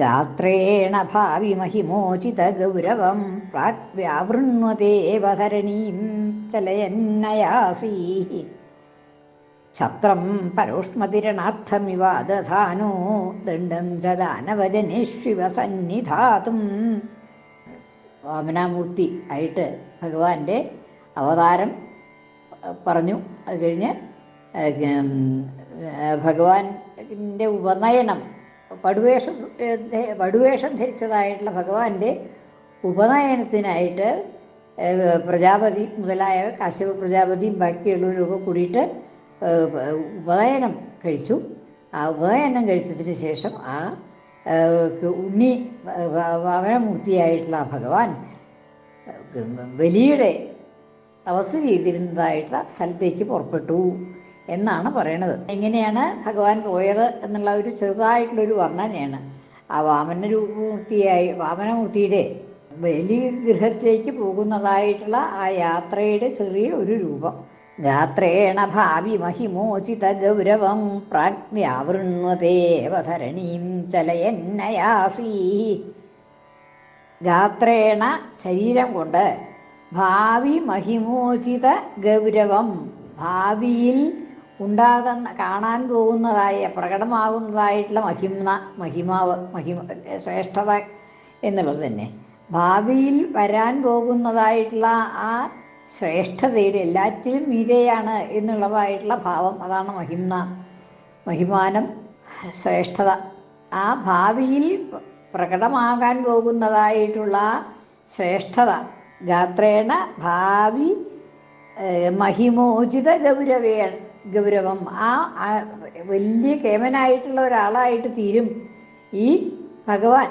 ഗാത്രേണ ഭാവി മഹിമോചിത ഗൗരവം പ്രാഗ്വ്യാവൃണ്വതേവധരണീം ചലയന്നയാസീ. ഛത്രം പരോഷ്മതിരണാർത്ഥമിവാദധാനോ ദണ്ഡം ച ദാനവജനേഷ്വിവ സന്നിധാതും വാമനാമൂർത്തി ആയിട്ട് ഭഗവാന്റെ അവതാരം പറഞ്ഞു. അത് കഴിഞ്ഞ് ഭഗവാന്റെ ഉപനയനം പടുവേഷം വടുവേഷം ധരിച്ചതായിട്ടുള്ള ഭഗവാന്റെ ഉപനയനത്തിനായിട്ട് പ്രജാപതി മുതലായ കാശ്യപ പ്രജാപതിയും ബാക്കിയുള്ളവരൊക്കെ കൂടിയിട്ട് ഉപനയനം കഴിച്ചു. ആ ഉപനയനം കഴിച്ചതിന് ശേഷം ആ ഉണ്ണി വാമനമൂർത്തിയായിട്ടുള്ള ഭഗവാൻ വലിയുടെ തപസ് ചെയ്തിരുന്നതായിട്ടുള്ള സ്ഥലത്തേക്ക് പുറപ്പെട്ടു. എന്നാണ് പറയണത്. എങ്ങനെയാണ് ഭഗവാൻ പോയത് എന്നുള്ള ഒരു ചെറുതായിട്ടുള്ളൊരു വർണനയാണ് ആ വാമന രൂപമൂർത്തിയായി വാമനമൂർത്തിയുടെ വലിയ ഗൃഹത്തിലേക്ക് പോകുന്നതായിട്ടുള്ള ആ യാത്രയുടെ ചെറിയ ഒരു രൂപം. ഗാത്രേണ ഭാവി മഹിമോചിത ഗൗരവം പ്രാഗ്വ്യാവൃണ്വതേവധരണീം ചലയന്നയാസീ. ഗാത്രേണ ശരീരം കൊണ്ട് ഭാവി മഹിമോചിത ഗൗരവം ഭാവിയിൽ ഉണ്ടാകുന്ന കാണാൻ പോകുന്നതായ പ്രകടമാകുന്നതായിട്ടുള്ള മഹിമ മഹിമാവ് മഹിമ ശ്രേഷ്ഠത എന്നുള്ളത് തന്നെ. ഭാവിയിൽ വരാൻ പോകുന്നതായിട്ടുള്ള ആ ശ്രേഷ്ഠതയുടെ എല്ലാറ്റിലും മീതയാണ് എന്നുള്ളതായിട്ടുള്ള ഭാവം. അതാണ് മഹിമ മഹിമാനം ശ്രേഷ്ഠത. ആ ഭാവിയിൽ പ്രകടമാകാൻ പോകുന്നതായിട്ടുള്ള ശ്രേഷ്ഠത ഗാത്രേണ ഭാവി മഹിമോചിത ഗൗരവേ ഗൗരവം. ആ വലിയ കേമനായിട്ടുള്ള ഒരാളായിട്ട് തീരും ഈ ഭഗവാൻ.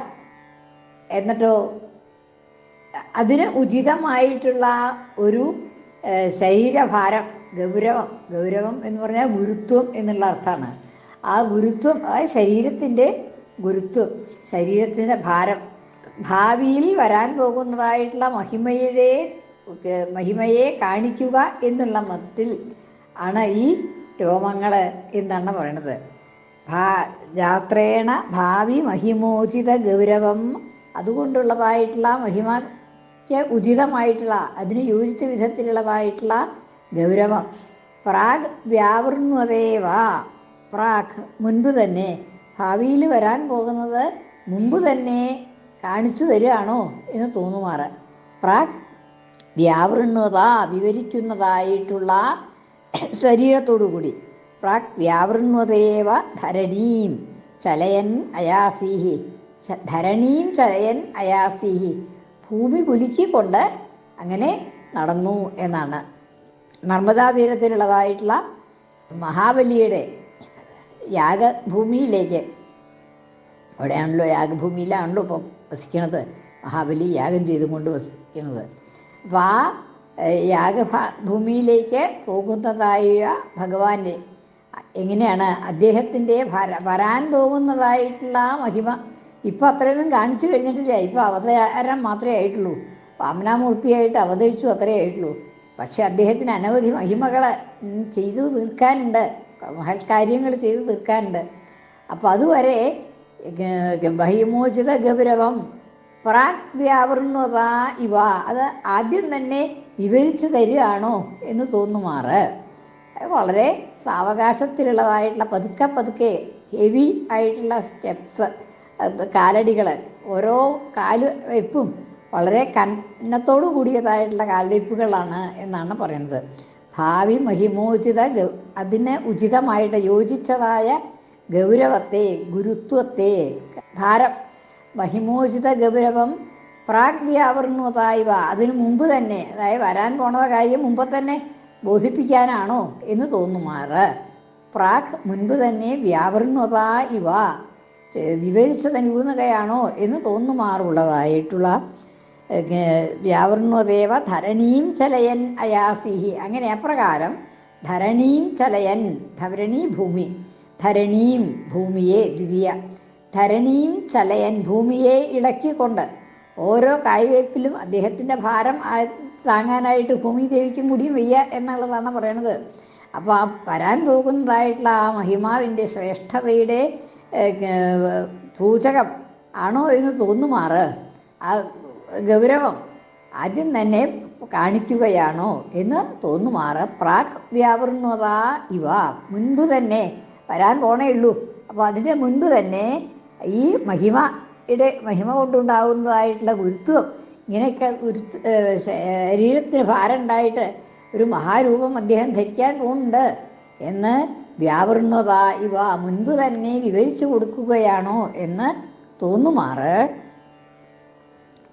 എന്നിട്ടോ അതിന് ഉചിതമായിട്ടുള്ള ഒരു ശരീരഭാരം ഗൗരവം ഗൗരവം എന്ന് പറഞ്ഞാൽ ഗുരുത്വം എന്നുള്ള അർത്ഥമാണ്. ആ ഗുരുത്വം അതായത് ശരീരത്തിന്റെ ഗുരുത്വം ശരീരത്തിന്റെ ഭാരം ഭാവിയിൽ വരാൻ പോകുന്നതായിട്ടുള്ള മഹിമയുടെ മഹിമയെ കാണിക്കുക എന്നുള്ള മത്തിൽ ആണ് ഈ രോമങ്ങൾ എന്നാണ് പറയണത്. ഭാ യാത്രേണ ഭാവി മഹിമോചിത ഗൗരവം. അതുകൊണ്ടുള്ളതായിട്ടുള്ള മഹിമയ്ക്ക് ഉചിതമായിട്ടുള്ള അതിന് യോജിച്ച വിധത്തിലുള്ളതായിട്ടുള്ള ഗൗരവം. പ്രാഗ് വ്യാവൃണ്വതേവ പ്രാഗ് മുൻപ് തന്നെ. ഭാവിയിൽ വരാൻ പോകുന്നത് മുമ്പ് തന്നെ കാണിച്ചു തരികയാണോ എന്ന് തോന്നുമാറ്. പ്രാഗ് വ്യാവൃണ്വത വിവരിക്കുന്നതായിട്ടുള്ള ശരീരത്തോടുകൂടി. പ്രാക് വ്യാവൃണ്വതയേവ ധരണീം ചലയൻ അയാസീഹി. ധരണീം ചലയൻ അയാസീഹി. ഭൂമി കുലുക്കിക്കൊണ്ട് അങ്ങനെ നടന്നു എന്നാണ്. നർമ്മദാ തീരത്തിലുള്ളതായിട്ടുള്ള മഹാബലിയുടെ യാഗഭൂമിയിലേക്ക്. അവിടെയാണല്ലോ യാഗഭൂമിയിലാണല്ലോ ഇപ്പം വസിക്കണത്. മഹാബലി യാഗം ചെയ്തുകൊണ്ട് വസിക്കുന്നത് അപ്പോൾ ആ യാഗഭൂമിയിലേക്ക് പോകുന്നതായ ഭഗവാന്റെ എങ്ങനെയാണ് അദ്ദേഹത്തിന്റെ വരാൻ പോകുന്നതായിട്ടുള്ള ആ മഹിമ ഇപ്പം അത്രയൊന്നും കാണിച്ചു കഴിഞ്ഞിട്ടില്ല. ഇപ്പം അവതാരം മാത്രമേ ആയിട്ടുള്ളൂ. വാമനാമൂർത്തിയായിട്ട് അവതരിച്ചു അത്രയേ ആയിട്ടുള്ളൂ. പക്ഷെ അദ്ദേഹത്തിന് അനവധി മഹിമകൾ ചെയ്തു തീർക്കാനുണ്ട്. മഹൽക്കാര്യങ്ങൾ ചെയ്തു തീർക്കാനുണ്ട്. അപ്പോൾ അതുവരെ ബഹിമോചിത ഗൗരവം പ്രാക് വ്യാവൃണ്വത ഇവ. അത് ആദ്യം തന്നെ വിവരിച്ചു തരികയാണോ എന്ന് തോന്നുമാറ്. വളരെ സാവകാശത്തിലുള്ളതായിട്ടുള്ള പതുക്കെ പതുക്കെ ഹെവി ആയിട്ടുള്ള സ്റ്റെപ്സ് കാലടികൾ ഓരോ കാൽ വെപ്പും വളരെ കന്നത്തോടു കൂടിയതായിട്ടുള്ള കാൽവയ്പ്പുകളാണ് എന്നാണ് പറയുന്നത്. ഭാവി മഹിമോചിത അതിന് ഉചിതമായിട്ട് യോജിച്ചതായ ഗൗരവത്തെ ഗുരുത്വത്തെ ഭാരം മഹിമോചിത ഗൗരവം പ്രാഗ്വ്യാവൃണ്വതായവ അതിനു മുമ്പ് തന്നെ അതായത് വരാൻ പോണ കാര്യം മുമ്പ് തന്നെ ബോധിപ്പിക്കാനാണോ എന്ന് തോന്നുമാറ് പ്രാഗ് മുൻപ് തന്നെ വ്യാവർണത ഇവ വിവരിച്ച് നൽകുന്നകയാണോ എന്ന് തോന്നുമാറുള്ളതായിട്ടുള്ള വ്യാവർണദേവ ധരണീം ചലയൻ അയാസിഹി. അങ്ങനെ അപ്രകാരം ധരണീം ചലയൻ ധരണി ഭൂമി ധരണീം ഭൂമിയെ ദ്വിതീയ ധരണീം ചലയൻ ഭൂമിയെ ഇളക്കിക്കൊണ്ട് ഓരോ കായ്വയ്പിലും അദ്ദേഹത്തിന്റെ ഭാരം താങ്ങാനായിട്ട് ഭൂമി ദേവിക്ക് മുടിയും വയ്യ എന്നുള്ളതാണ് പറയണത്. അപ്പോൾ ആ വരാൻ പോകുന്നതായിട്ടുള്ള ആ മഹിമാവിന്റെ ശ്രേഷ്ഠതയുടെ സൂചകം ആണോ എന്ന് തോന്നുമാറ്? ആ ഗൗരവം ആദ്യം തന്നെ കാണിക്കുകയാണോ എന്ന് തോന്നുമാറ്? പ്രാക് വ്യാപൃണത ഇവ. മുൻപ് തന്നെ വരാൻ പോണേ ഉള്ളൂ. അപ്പോൾ അതിന്റെ മുൻപ് തന്നെ ഈ മഹിമയുടെ മഹിമ കൊണ്ടുണ്ടാകുന്നതായിട്ടുള്ള ഗുരുത്വം ഇങ്ങനെയൊക്കെ ഗുരുത്വ ശരീരത്തിന് ഭാരം ഉണ്ടായിട്ട് ഒരു മഹാരൂപം അദ്ദേഹം ധരിക്കാൻ പോകുന്നുണ്ട് എന്ന് വ്യാപൃണത ഇവ മുൻപ് തന്നെ വിവരിച്ചു കൊടുക്കുകയാണോ എന്ന് തോന്നുമാറ്.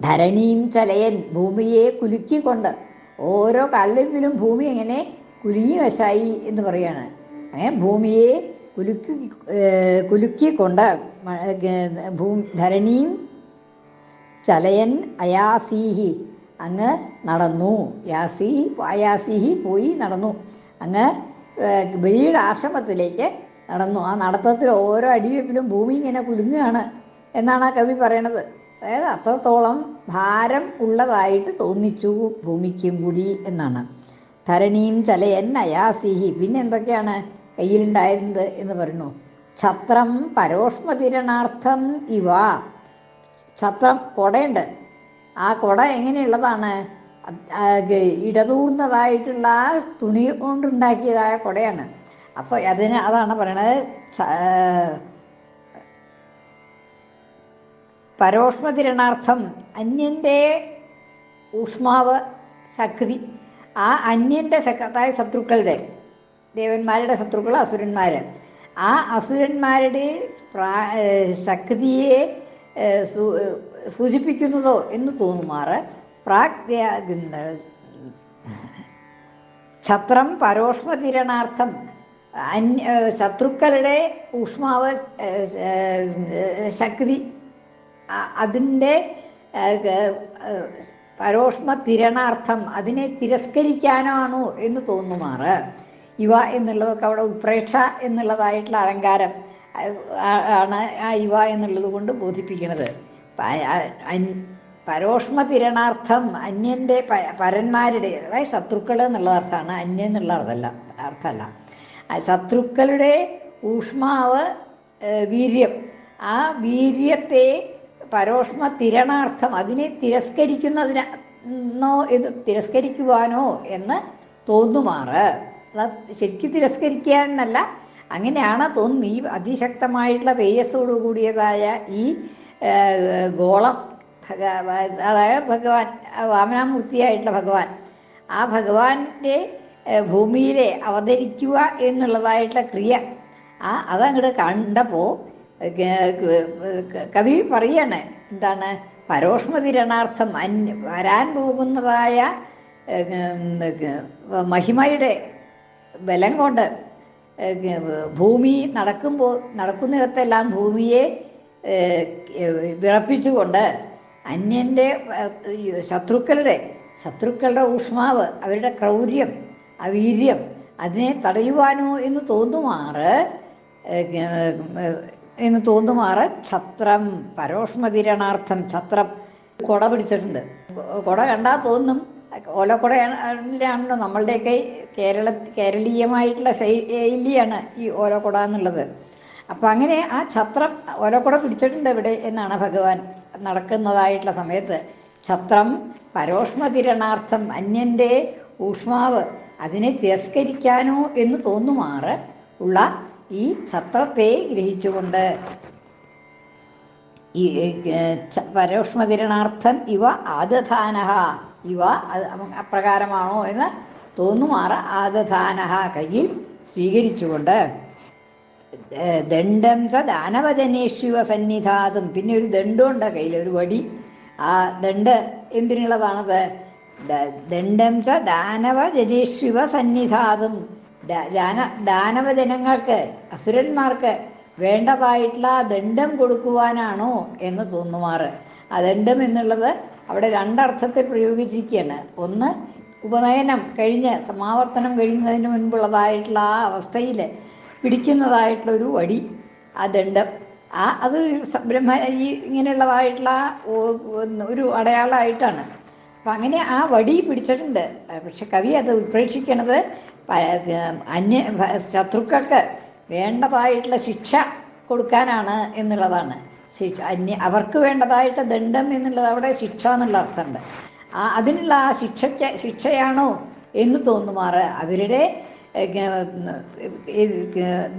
ധരണിയും ചലയൻ ഭൂമിയെ കുലുക്കിക്കൊണ്ട് ഓരോ കല്ലിലും ഭൂമി എങ്ങനെ കുലുങ്ങി വശായി എന്ന് പറയാണ്. ഭൂമിയെ കുലുക്കി കുലുക്കിക്കൊണ്ട് ഭൂ- ധരണിയും ചലയൻ അയാസീഹി അങ്ങ് നടന്നു. യാസീഹി അയാസീഹി പോയി നടന്നു. അങ്ങ് ബലിയുടെ ആശ്രമത്തിലേക്ക് നടന്നു. ആ നടത്തത്തിൽ ഓരോ അടിവെപ്പിലും ഭൂമി ഇങ്ങനെ കുലുങ്ങുകയാണ് എന്നാണ് ആ കവി പറയണത്. അതായത് അത്രത്തോളം ഭാരം ഉള്ളതായിട്ട് തോന്നിച്ചു ഭൂമിക്കും കൂടി എന്നാണ്. ധരണിയും ചലയൻ അയാസിഹി. പിന്നെ എന്തൊക്കെയാണ്? കയ്യിലുണ്ടായിരുന്നത് എന്ന് പറയുന്നു. ഛത്രം പരോഷ്മതിരണാർത്ഥം ഇവ. ഛത്രം കുടയുണ്ട്. ആ കൊട എങ്ങനെയുള്ളതാണ്? ഇടതൂർന്നതായിട്ടുള്ള തുണി കൊണ്ടുണ്ടാക്കിയതായ കൊടയാണ്. അപ്പോൾ അതിന് അതാണ് പറയണത് പരോഷ്മതിരണാർത്ഥം. അന്യന്റെ ഊഷ്മാവ് ശക്തി. ആ അന്യന്റെ ശക്തായ ശത്രുക്കളുടെ ദേവന്മാരുടെ ശത്രുക്കൾ അസുരന്മാർ ആ അസുരന്മാരുടെ പ്രാ ശക്തിയെ സൂചിപ്പിക്കുന്നതോ എന്ന് തോന്നുമാറ് പ്രാഗ് ഛത്രം പരോഷ്മതിരണാർത്ഥം. അന്യ ശത്രുക്കളുടെ ഊഷ്മാവ് ശക്തി അതിന്റെ പരോഷ്മ തിരണാർത്ഥം അതിനെ തിരസ്കരിക്കാനാണോ എന്ന് തോന്നുമാറ്. ഇവ എന്നുള്ളതൊക്കെ അവിടെ ഉപ്രേക്ഷ എന്നുള്ളതായിട്ടുള്ള അലങ്കാരം ആണ് ആ യുവ എന്നുള്ളത് കൊണ്ട് ബോധിപ്പിക്കുന്നത്. പരോഷ്മ തിരണാർത്ഥം അന്യന്റെ പരന്മാരുടെ അതായത് ശത്രുക്കൾ എന്നുള്ള അർത്ഥമാണ്. അന്യൻ എന്നുള്ള അർത്ഥമല്ല. അർത്ഥമല്ല ശത്രുക്കളുടെ ഊഷ്മാവ് വീര്യം ആ വീര്യത്തെ പരോഷ്മ തിരണാർത്ഥം അതിനെ തിരസ്കരിക്കുന്നതിനോ ഇത് തിരസ്കരിക്കുവാനോ എന്ന് തോന്നുമാറ്. ശരിക്കും തിരസ്കരിക്കുക എന്നല്ല. അങ്ങനെയാണ് തോന്നുന്നു ഈ അതിശക്തമായിട്ടുള്ള തേജസ്സോടു കൂടിയതായ ഈ ഗോളം. അതായത് ഭഗവാൻ വാമനാമൂർത്തിയായിട്ടുള്ള ഭഗവാൻ. ആ ഭഗവാന്റെ ഭൂമിയിലെ അവതരിക്കുക എന്നുള്ളതായിട്ടുള്ള ക്രിയ. ആ അതങ്ങോട്ട് കണ്ടപ്പോൾ കവി പറയാണ് എന്താണ് പരോഷ്മതിരണാർത്ഥം അന് വരാൻ പോകുന്നതായ മഹിമയുടെ ബലം കൊണ്ട് ഭൂമി നടക്കുമ്പോൾ നടക്കുന്നിടത്തെല്ലാം ഭൂമിയെ വിറപ്പിച്ചുകൊണ്ട് അന്യന്റെ ശത്രുക്കളുടെ ശത്രുക്കളുടെ ഊഷ്മാവ് അവരുടെ ക്രൗര്യം അവീര്യം അതിനെ തടയുവാനോ എന്ന് തോന്നുമാറ് എന്ന് തോന്നുമാറ് ഛത്രം പരോഷ്മതിരണാർത്ഥം ഛത്രം കൊട പിടിച്ചിട്ടുണ്ട്. കൊട കണ്ടാൽ തോന്നും ഓലക്കുടയാണല്ലോ നമ്മളുടെയൊക്കെ കേരള കേരളീയമായിട്ടുള്ള ശൈലിയാണ് ഈ ഓലക്കുട എന്നുള്ളത്. അപ്പം അങ്ങനെ ആ ഛത്രം ഓലക്കുട പിടിച്ചിട്ടുണ്ട് ഇവിടെ എന്നാണ് ഭഗവാൻ നടക്കുന്നതായിട്ടുള്ള സമയത്ത്. ഛത്രം പരോഷ്മതിരണാർത്ഥം അന്യന്റെ ഊഷ്മാവ് അതിനെ തിരസ്കരിക്കാനോ എന്ന് തോന്നുമാറ് ഉള്ള ഈ ഛത്രത്തെ ഗ്രഹിച്ചുകൊണ്ട് ഈ പരോഷ്മതിരണാർത്ഥം ഇവ ആദധാനഹ. ഇവ അപ്രകാരമാണോ എന്ന് തോന്നുമാറ ആദധാനഹ കയ്യിൽ സ്വീകരിച്ചുകൊണ്ട്. ദണ്ഡം സ ദാനവചനേഷിവ സന്നിധാതും. പിന്നെ ഒരു ദണ്ഡുണ്ട് കയ്യിൽ ഒരു വടി. ആ ദണ്ഡ് എന്തിനുള്ളതാണത്? ദണ്ഡം സ ദാനവജനേഷിവ സന്നിധാതും. ദാന ജാന ദാനവജനങ്ങൾക്ക് അസുരന്മാർക്ക് വേണ്ടതായിട്ടുള്ള ദണ്ഡം കൊടുക്കുവാനാണോ എന്ന് തോന്നുമാറ്. ആ ദണ്ഡം എന്നുള്ളത് അവിടെ രണ്ടർത്ഥത്തെ പ്രയോഗിച്ചിരിക്കുകയാണ്. ഒന്ന് ഉപനയനം കഴിഞ്ഞ് സമാവർത്തനം കഴിയുന്നതിന് മുൻപുള്ളതായിട്ടുള്ള ആ അവസ്ഥയിൽ പിടിക്കുന്നതായിട്ടുള്ള ഒരു വടി ആ ദണ്ഡം ആ അത് ബ്രഹ്മ ഈ ഇങ്ങനെയുള്ളതായിട്ടുള്ള ഒരു അടയാളമായിട്ടാണ്. അപ്പം അങ്ങനെ ആ വടി പിടിച്ചിട്ടുണ്ട്. പക്ഷെ കവി അത് ഉത്പ്രേക്ഷിക്കണത് അന്യ ശത്രുക്കൾക്ക് വേണ്ടതായിട്ടുള്ള ശിക്ഷ കൊടുക്കാനാണ് എന്നുള്ളതാണ്. ശിക്ഷ. അന്യ അവർക്ക് വേണ്ടതായിട്ട് ദണ്ഡം എന്നുള്ളത് അവിടെ ശിക്ഷ എന്നുള്ള അർത്ഥമുണ്ട്. ആ അതിനുള്ള ആ ശിക്ഷയ്ക്ക് ശിക്ഷയാണോ എന്ന് തോന്നുമാറ്. അവരുടെ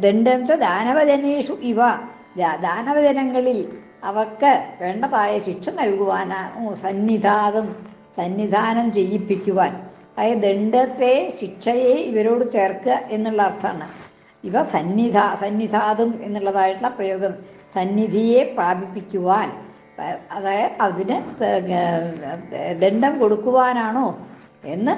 ദണ്ഡം ദാനവജനേഷു ഇവ. ദാനവജനങ്ങളിൽ അവർക്ക് വേണ്ടതായ ശിക്ഷ നൽകുവാനാ സന്നിധാനം സന്നിധാനം ചെയ്യിപ്പിക്കുവാൻ. അതായത് ദണ്ഡത്തെ ശിക്ഷയെ ഇവരോട് ചേർക്കുക എന്നുള്ള അർത്ഥമാണ്. ഇവ സന്നിധ സന്നിധാതും എന്നുള്ളതായിട്ടുള്ള പ്രയോഗം. സന്നിധിയെ പ്രാപിപ്പിക്കുവാൻ അതായത് അതിന് ദണ്ഡം കൊടുക്കുവാനാണോ എന്ന്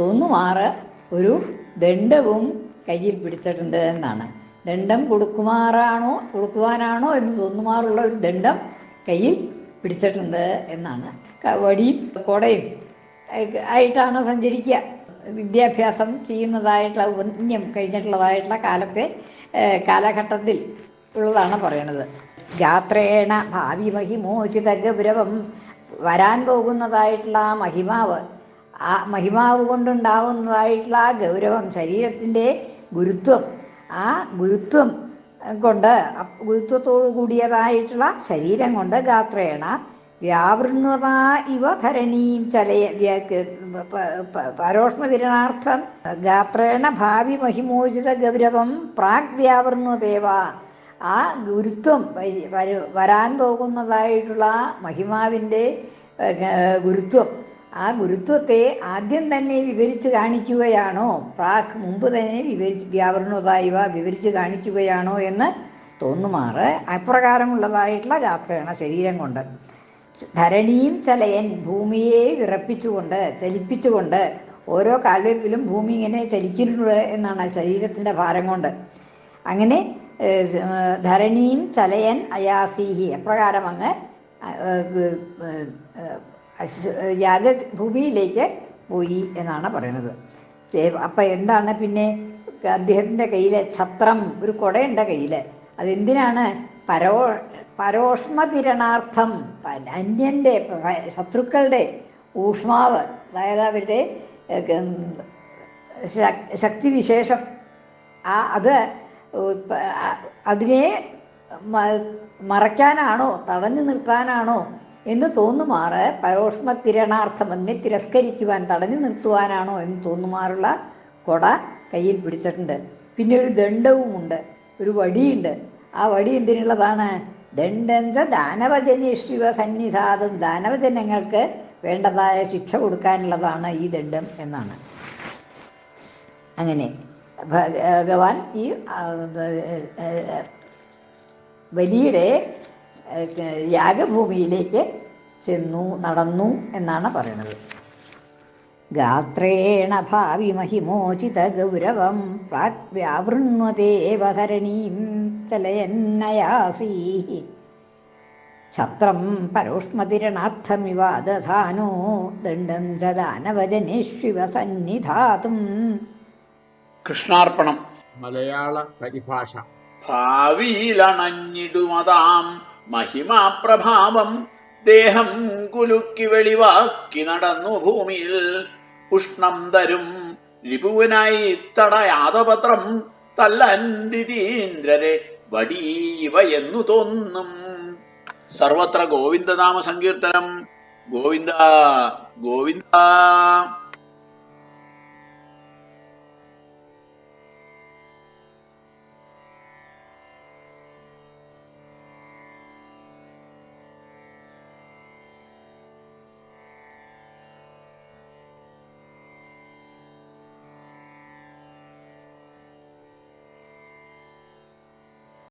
തോന്നുമാറ് ഒരു ദണ്ഡവും കയ്യിൽ പിടിച്ചിട്ടുണ്ട് എന്നാണ്. ദണ്ഡം കൊടുക്കുമാറാണോ കൊടുക്കുവാനാണോ എന്ന് തോന്നുമാറുള്ള ഒരു ദണ്ഡം കയ്യിൽ പിടിച്ചിട്ടുണ്ട് എന്നാണ്. വടിയും കൊടയും ആയി- ആയിട്ടാണ് സഞ്ചരിക്കുക. വിദ്യാഭ്യാസം ചെയ്യുന്നതായിട്ടുള്ള കഴിഞ്ഞിട്ടുള്ളതായിട്ടുള്ള കാലത്തെ കാലഘട്ടത്തിൽ ഉള്ളതാണ് പറയണത്. ഗാത്രേണ ഭാവി മഹിമോചിത ഗൗരവം വരാൻ പോകുന്നതായിട്ടുള്ള ആ മഹിമാവ് ആ മഹിമാവ് കൊണ്ടുണ്ടാവുന്നതായിട്ടുള്ള ആ ഗൗരവം ശരീരത്തിന്റെ ഗുരുത്വം ആ ഗുരുത്വം കൊണ്ട് ഗുരുത്വത്തോടു കൂടിയതായിട്ടുള്ള ശരീരം കൊണ്ട് ഗാത്രേണ വ്യാവൃണ്വത ഇവ ധരണീം ചലയ പരോഷ്മതിരണാർത്ഥം ഗാത്രേണ ഭാവി മഹിമോചിത ഗൗരവം പ്രാഗ് വ്യാവൃണ്വതേവ ആ ഗുരുത്വം വരു- വരാൻ പോകുന്നതായിട്ടുള്ള മഹിമാവിന്റെ ഗുരുത്വം. ആ ഗുരുത്വത്തെ ആദ്യം തന്നെ വിവരിച്ച് കാണിക്കുകയാണോ? പ്രാക് മുമ്പ് തന്നെ വിവരിച്ച് വ്യാവരണതായവ വിവരിച്ച് കാണിക്കുകയാണോ എന്ന് തോന്നുമാറ് അപ്രകാരമുള്ളതായിട്ടുള്ള ഗാത്രയാണ് ശരീരം കൊണ്ട്. ധരണിയും ചലയൻ ഭൂമിയെ വിറപ്പിച്ചുകൊണ്ട് ചലിപ്പിച്ചുകൊണ്ട് ഓരോ കാൽവെപ്പിലും ഭൂമി ഇങ്ങനെ ചലിക്കുന്നുണ്ട് എന്നാണ് ശരീരത്തിന്റെ ഭാരം കൊണ്ട്. അങ്ങനെ ഏഹ്, ഏഹ്, ധരണീം ചലയൻ അയാസീഹി എപ്രകാരം അങ്ങ് യാഗഭൂമിയിലേക്ക് പോയി എന്നാണ് പറയുന്നത്. അപ്പം എന്താണ് പിന്നെ അദ്ദേഹത്തിന്റെ കയ്യിലെ ഛത്രം ഒരു കുടയുണ്ട് കയ്യിൽ അതെന്തിനാണ്? പരോ പരോഷ്മതിരണാർത്ഥം അന്യന്റെ ശത്രുക്കളുടെ ഊഷ്മാവ് അതായത് അവരുടെ ശക്തിവിശേഷം. ആ അത് അതിനെ മറയ്ക്കാനാണോ തടഞ്ഞു നിർത്താനാണോ എന്ന് തോന്നുമാറ് പരോഷ്മത്തിരണാർത്ഥം അതിനെ തിരസ്കരിക്കുവാൻ തടഞ്ഞു നിർത്തുവാനാണോ എന്ന് തോന്നുമാറുള്ള കൊട കയ്യിൽ പിടിച്ചിട്ടുണ്ട്. പിന്നെ ഒരു ദണ്ഡവുമുണ്ട് ഒരു വടിയുണ്ട്. ആ വടി എന്തിനുള്ളതാണ്? ദണ്ഡഞ്ച ദാനവജനേശ്വ സന്നിധാതം. ദാനവജനങ്ങൾക്ക് വേണ്ടതായ ശിക്ഷ കൊടുക്കാനുള്ളതാണ് ഈ ദണ്ഡം എന്നാണ്. അങ്ങനെ ഭഗവാൻ ഈ ബലിയുടെ യാഗഭൂമിയിലേക്ക് ചെന്നു നടന്നു എന്നാണ് പറയുന്നത് ഗാത്രേണ ഭാവി മഹിമോചിത ഗൗരവം പ്രാഗ്വ്യാവൃണ്വദേവധരണീം ചലയന്നയാസീ ഛത്രം പരോഷ്മതിരണാർത്ഥമിവ ദധാനോ ദണ്ഡം ച ശിവസന്നിധാതും സന്നിധാതും കൃഷ്ണാർപ്പണം. മലയാള പരിഭാഷ. ഭാവിയിലണഞ്ഞിടുമതാം മഹിമാപ്രഭാവം ദേഹം കുലുക്കി വെളിവാക്കി നടന്നു ഭൂമിയിൽ. ഉഷ്ണം തരും രിപുവിനായി തടയാതപത്രം തല്ലന്തിരീന്ദ്രരെ വടീവ എന്നു തോന്നും. സർവത്ര ഗോവിന്ദനാമ സങ്കീർത്തനം ഗോവിന്ദ ഗോവിന്ദ.